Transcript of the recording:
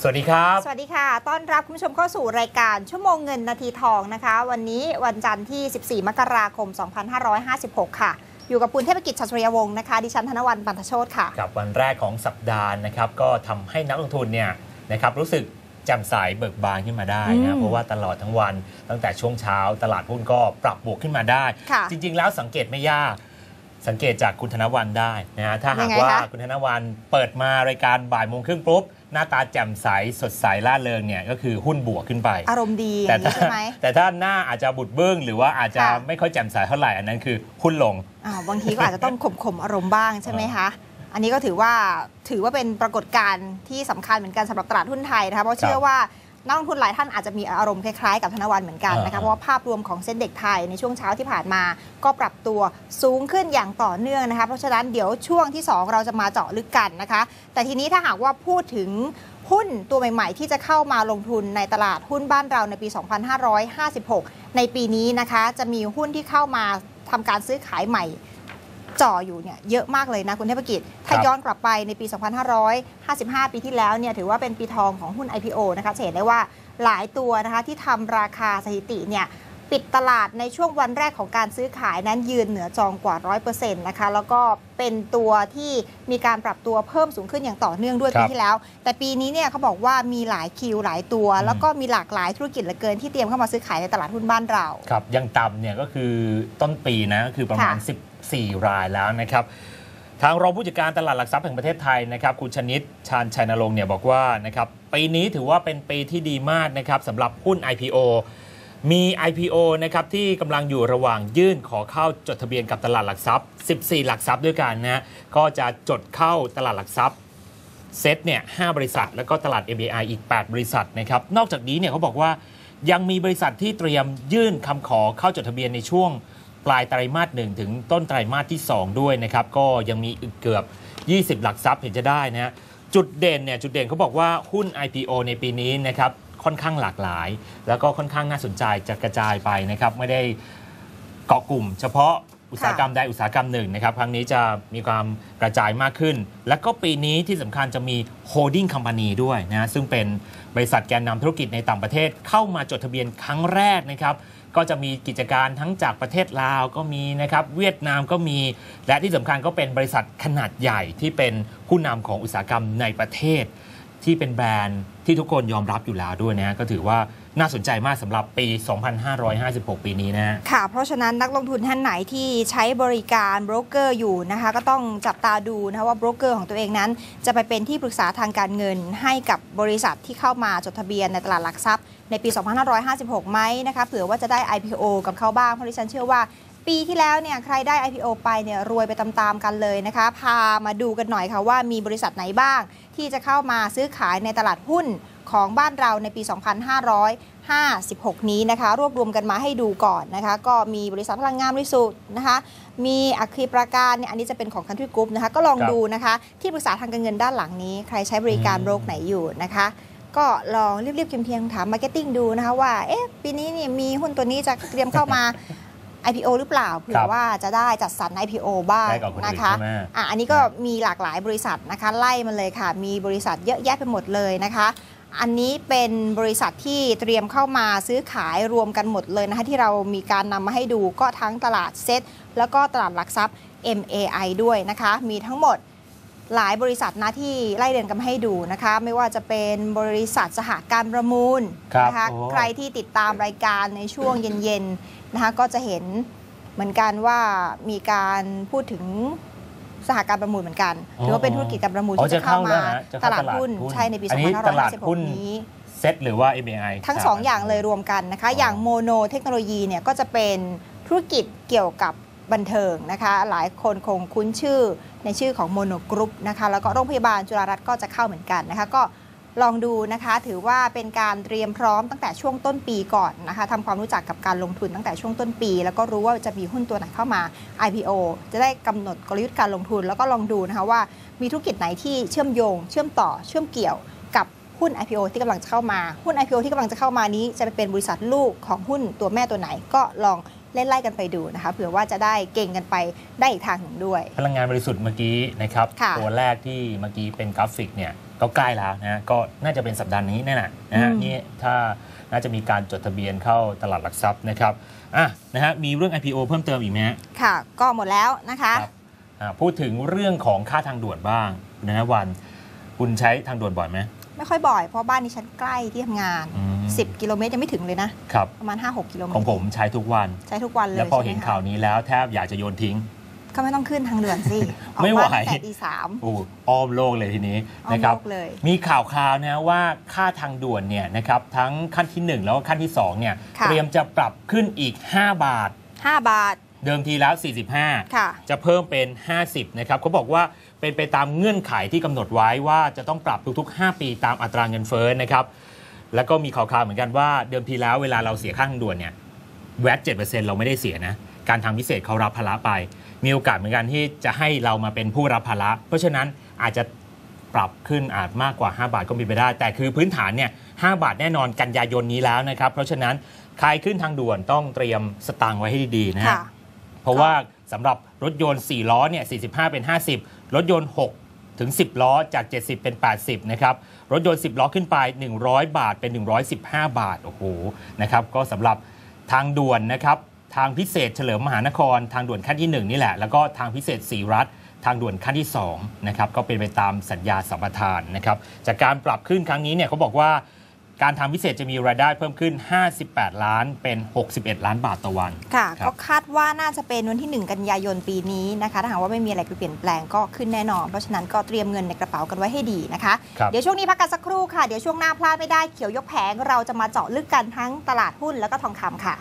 สวัสดีครับ สวัสดีค่ะ ต้อนรับคุณผู้ชมเข้าสู่รายการชั่วโมงเงินนาทีทองนะคะ วันนี้วันจันทร์ที่ 14 มกราคม 2556 ค่ะ อยู่กับคุณเทพกิจชัชรยวงศ์นะคะ ดิฉันธนวันปันทโชตค่ะ กับวันแรกของสัปดาห์นะครับ ก็ทำให้นักลงทุนเนี่ยนะครับรู้สึกแจ่มใสเบิกบานขึ้นมาได้อืนะมเพราะว่าตลอดทั้งวันตั้งแต่ช่วงเช้า ตลาดหุ้นก็ปรับบวกขึ้นมาได้ค่ะจริง ๆ แล้วสังเกตไม่ยาก สังเกตจากคุณธนวันได้นะฮะถ้าหากยังไงว่าคะคุณธนวันเปิดมารายการบ่ายโมงครึ่งปุ๊บหน้าตาแจ่มใสสดใสล่าเริงเนี่ยก็คือหุ้นบวกขึ้นไป อารมณ์ดีอแต่ย่างนี้ถ้าใช่ไหมแต่ถ้าหน้าอาจจะบุดเบิ้งหรือว่าอาจจะค่ะไม่ค่อยแจ่มใสเท่าไหร่อันนั้นคือหุ้นลงอ้าวบางทีก็อาจจะต้องข่มข่มๆอารมณ์บ้างใช่ไหมคะอันนี้ก็ถือว่าถือว่าเป็นปรากฏการณ์ที่สำคัญเหมือนกันสำหรับตลาดหุ้นไทยนะคะเพราะเชื่อว่า นักลงทุนหลายท่านอาจจะมีอารมณ์คล้ายๆกับธนวันเหมือนกันนะคะอ่าเพราะว่าภาพรวมของเส้นเด็กไทยในช่วงเช้าที่ผ่านมา ก็ปรับตัวสูงขึ้นอย่างต่อเนื่องนะคะเพราะฉะนั้นเดี๋ยวช่วงที่ 2 เราจะมาเจาะลึกกันนะคะ แต่ทีนี้ถ้าหากว่าพูดถึงหุ้นตัวใหม่ๆ ที่จะเข้ามาลงทุนในตลาดหุ้นบ้านเราในปี 2556 ในปีนี้นะคะ จะมีหุ้นที่เข้ามาทำการซื้อขายใหม่ จ่ออยู่เนี่ยเยอะมากเลยนะคุณเทพกิจ ถ้าครับย้อนกลับไปในปี 2555 ปีที่แล้วเนี่ยถือว่าเป็นปีทองของหุ้น IPO นะคะจะเห็นได้ว่าหลายตัวนะคะที่ทำราคาสถิติเนี่ย ปิดตลาดในช่วงวันแรกของการซื้อขายนั้นยืนเหนือจองกว่า 100%นะคะ แล้วก็เป็นตัวที่มีการปรับตัวเพิ่มสูงขึ้นอย่างต่อเนื่องด้วยครัปีบที่แล้ว แต่ปีนี้เนี่ยเขาบอกว่ามีหลายคิวหลายตัวอืมแล้วก็มีหลากหลายธุรกิจเหลือเกินที่เตรียมเข้ามาซื้อขายในตลาดหุ้นบ้านเราครับอยังต่ำเนี่ยก็คือต้นปีนะก็คือประมาณค่ะ14 รายแล้วนะครับทางรองผู้จัดการตลาดหลักทรัพย์แห่งประเทศไทยนะครับคุณชนิดชาญชัยนรงค์เนี่ยบอกว่านะครับปีนี้ถือว่าเป็นปีที่ดีมากนะครับสำหรับหุ้น IPO มี IPO นะครับที่กำลังอยู่ระหว่างยื่นขอเข้าจดทะเบียนกับตลาดหลักทรัพย์ 14 หลักทรัพย์ด้วยกันนะก็จะจดเข้าตลาดหลักทรัพย์เซ็ตเนี่ย5บริษัท แล้วก็ตลาด MBI อีก 8 บริษัทนะครับนอกจากนี้เนี่ยเขาบอกว่ายังมีบริษัทที่เตรียมยื่นคำขอเข้าจดทะเบียนในช่วงปลายไตรมาสหนึ่งถึงต้นไตรมาสที่ 2 ด้วยนะครับก็ยังมีอีกเกือบ 20 หลักทรัพย์เห็นจะได้นะฮะจุดเด่นเนี่ยจุดเด่นเขาบอกว่าหุ้น IPO ในปีนี้นะครับ ค่อนข้างหลากหลาย แล้วก็ค่อนข้างน่าสนใจจะกระจายไปนะครับไม่ได้เกาะกลุ่ม เฉพาะอุตสาหกรรมใดอุตสาหกรรมหนึ่งนะครับครั้งนี้จะมีความกระจายมากขึ้น และก็ปีนี้ที่สำคัญจะมี holding company ด้วยนะซึ่งเป็นบริษัทแกนนำธุรกิจในต่างประเทศเข้ามาจดทะเบียนครั้งแรกนะครับก็จะมีกิจการทั้งจากประเทศลาวก็มีนะครับเวียดนามก็มี และที่สำคัญก็เป็นบริษัทขนาดใหญ่ที่เป็นผู้นำของอุตสาหกรรมในประเทศ ที่เป็นแบรนด์ที่ทุกคนยอมรับอยู่แล้วด้วยนะก็ถือว่าน่าสนใจมากสำหรับปี 2556 ปีนี้นะค่ะ เพราะฉะนั้นนักลงทุนท่านไหนที่ใช้บริการโบรกเกอร์อยู่นะคะ ก็ต้องจับตาดูนะคะว่าโบรกเกอร์ของตัวเองนั้น จะไปเป็นที่ปรึกษาทางการเงินให้กับบริษัทที่เข้ามาจดทะเบียนในตลาดหลักทรัพย์ในปี 2556 ไหมนะคะ เผื่อว่าจะได้ IPO กับเขาบ้าง เพราะดิฉันเชื่อว่า ปีที่แล้วเนี่ยใครได้ IPO ไปเนี่ยรวยไปตามๆกันเลยนะคะ พามาดูกันหน่อยค่ะว่ามีบริษัทไหนบ้าง ที่จะเข้ามาซื้อขายในตลาดหุ้นของบ้านเราในปี 2556 นี้นะคะ รวบรวมกันมาให้ดูก่อนนะคะ ก็มีบริษัทพลังงานบริสุทธิ์นะคะ มีอัคคีประการเนี่ยอันนี้จะเป็นของ Country Group นะคะ ก็ลองครับดูนะคะ ที่ปรึกษาทางการเงินด้านหลังนี้ ใครใช้บริการอืมโบรกไหนอยู่นะคะก็ลองรีบๆเคียงๆถามมาร์เก็ตติ้งดูนะคะว่า เอ๊ะ ปีนี้เนี่ยมีหุ้นตัวนี้จะเตรียมเข้ามา IPO หรือเปล่าเผื่คอรับว่าจะได้จัดสรร IPO บ้างได้กับคนอื่นนะคะใช่ไหมอะอันนี้ก็มีหลากหลายบริษัทนะคะไล่มาเลยค่ะ มีบริษัทเยอะแยะไปหมดเลยนะคะอันนี้เป็นบริษัทที่เตรียมเข้ามาซื้อขายรวมกันหมดเลยนะคะที่เรามีการนำมาให้ดูก็ทั้งตลาดเซ็ตแล้วก็ตลาดหลักทรัพย์ MAI ด้วยนะคะ มีทั้งหมด หลายบริษัทนะที่ไล่เรียงกันมาให้ดูนะคะ ไม่ว่าจะเป็นบริษัทสหการประมูลครับนะคะโอ้ใครที่ติดตามรายการในช่วงเย็นๆนะคะก็จะเห็นเหมือนกันว่ามีการพูดถึงสหการประมูลเหมือนกันหรือว่าเป็นธุรกิจการประมูลอ๋อที่จะเข้าจะเข้าแล้มาวนะจะตเข้าลาดตลาดหุ้นหุ้นใช่ในปีอันนี้ตลาดหุ้น2556นี้เซ็ตหรือว่า MBI ทั้งสองอย่างเลยรวมกันนะคะ อย่างโมโนเทคโนโลยีเนี่ยก็จะเป็นธุรกิจเกี่ยวกับ บันเทิงนะคะ หลายคนคงคุ้นชื่อในชื่อของโมโนกรุ๊ปนะคะแล้วก็โรงพยาบาลจุฬารัตน์ก็จะเข้าเหมือนกันนะคะก็ลองดูนะคะ ถือว่าเป็นการเตรียมพร้อมตั้งแต่ช่วงต้นปีก่อนนะคะทำความรู้จักกับการลงทุนตั้งแต่ช่วงต้นปี แล้วก็รู้ว่าจะมีหุ้นตัวไหนเข้ามา IPO จะได้กำหนดกลยุทธ์การลงทุน แล้วก็ลองดูนะคะว่ามีธุรกิจไหนที่เชื่อมโยง เชื่อมต่อเชื่อมเกี่ยวกับหุ้น IPO ที่กำลังจะเข้ามา หุ้น IPO ที่กำลังจะเข้ามานี้ จะไปเป็นบริษัทลูกของหุ้นตัวแม่ตัวไหนก็ลอง เล่นไล่กันไปดูนะคะเผื่อว่าจะได้เก่งกันไปได้อีกทางหนึ่งด้วย พลังงานบริสุทธิ์เมื่อกี้นะครับค่ะตัวแรกที่เมื่อกี้เป็นกราฟิกเนี่ยก็ใกล้แล้วนะก็น่าจะเป็นสัปดาห์นี้แน่น่ะนะฮะอืมนี่ถ้าน่าจะมีการจดทะเบียนเข้าตลาดหลักทรัพย์นะครับอะนะฮะมีเรื่อง IPO เพิ่มเติมอีกไหมฮะค่ะ ก็หมดแล้วนะคะครับอ่าพูดถึงเรื่องของค่าทางด่วนบ้างนะฮะวัน คุณใช้ทางด่วนบ่อยไหมไม่ค่อยบ่อยเพราะบ้านนี้ฉันใกล้ที่ทำงานอืม 10 กิโลเมตรยังไม่ถึงเลยนะครับประมาณ 5-6 กิโลเมตรของผมใช้ทุกวันใช้ทุกวันเลยแล้วพอใช่ไมเห็นคะข่าวนี้แล้วแทบอยากจะโยนทิ้ง ก็ไม่ต้องขึ้นทางด่วนสิออกไม่ไหวบ้านตั้งแต่ตีสามโอ้อ้อมโลกเลยทีนี้อ้อมนะครับโลกเลยมีข่าวคราวนะว่าค่าทางด่วนเนี่ยนะครับทั้งขั้นที่ 1 แล้วก็ขั้นที่2เนี่ยค่ะเตรียมจะปรับขึ้นอีก 5 บาท 5 บาทเดิมทีแล้ว 45ค่ะจะเพิ่มเป็น 50 นะครับเขาบอกว่าเป็นไปตามเงื่อนไขที่กำหนดไว้ว่าจะต้องปรับทุกๆ 5 ปีตามอัตราเงินเฟ้อนะครับ แล้วก็มีข่าวคราวเหมือนกันว่าเดิมทีแล้วเวลาเราเสียค่าทางด่วนเนี่ยแวด7%เราไม่ได้เสียนะ การทางพิเศษเขารับภาระไป มีโอกาสเหมือนกันที่จะให้เรามาเป็นผู้รับภาระ เพราะฉะนั้นอาจจะปรับขึ้นอาจมากกว่า 5 บาทก็มีไปได้ แต่คือพื้นฐานเนี่ย5บาทแน่นอนกันยายนนี้แล้วนะครับ เพราะฉะนั้นใครขึ้นทางด่วนต้องเตรียมสตางค์ไว้ให้ดีๆนะฮะค่ะเพราะว่าสำหรับรถยนต์ 4 ล้อเนี่ย45 เป็น 50 รถยนต์ 6 ถึง 10 ล้อจาก 70 เป็น 80 นะครับ รถยนต์ 10 ล้อขึ้นไป 100 บาทเป็น 115 บาท โอ้โห นะครับ ก็สำหรับทางด่วนนะครับ ทางพิเศษเฉลิมมหานคร ทางด่วนขั้นที่ 1 นี่แหละ แล้วก็ทางพิเศษสีรัฐ ทางด่วนขั้นที่2นะครับ ก็เป็นไปตามสัญญาสัมปทานนะครับ จากการปรับขึ้นครั้งนี้เนี่ยเขาบอกว่า การทางพิเศษจะมีรายได้เพิ่มขึ้น 58 ล้านเป็น 61 ล้านบาทต่อวัน ค่ะครับก็คาดว่าน่าจะเป็นวันที่ 1 กันยายนปีนี้นะคะถ้าหากว่าไม่มีอะไรเปลี่ยนแปลงก็ขึ้นแน่นอน เพราะฉะนั้นก็เตรียมเงินในกระเป๋ากันไว้ให้ดีนะคะครับเดี๋ยวช่วงนี้พักกันสักครู่ค่ะ เดี๋ยวช่วงหน้าพลาดไม่ได้เขียวยกแผงเราจะมาเจาะลึกกันทั้งตลาดหุ้นแล้วก็ทองคำค่ะ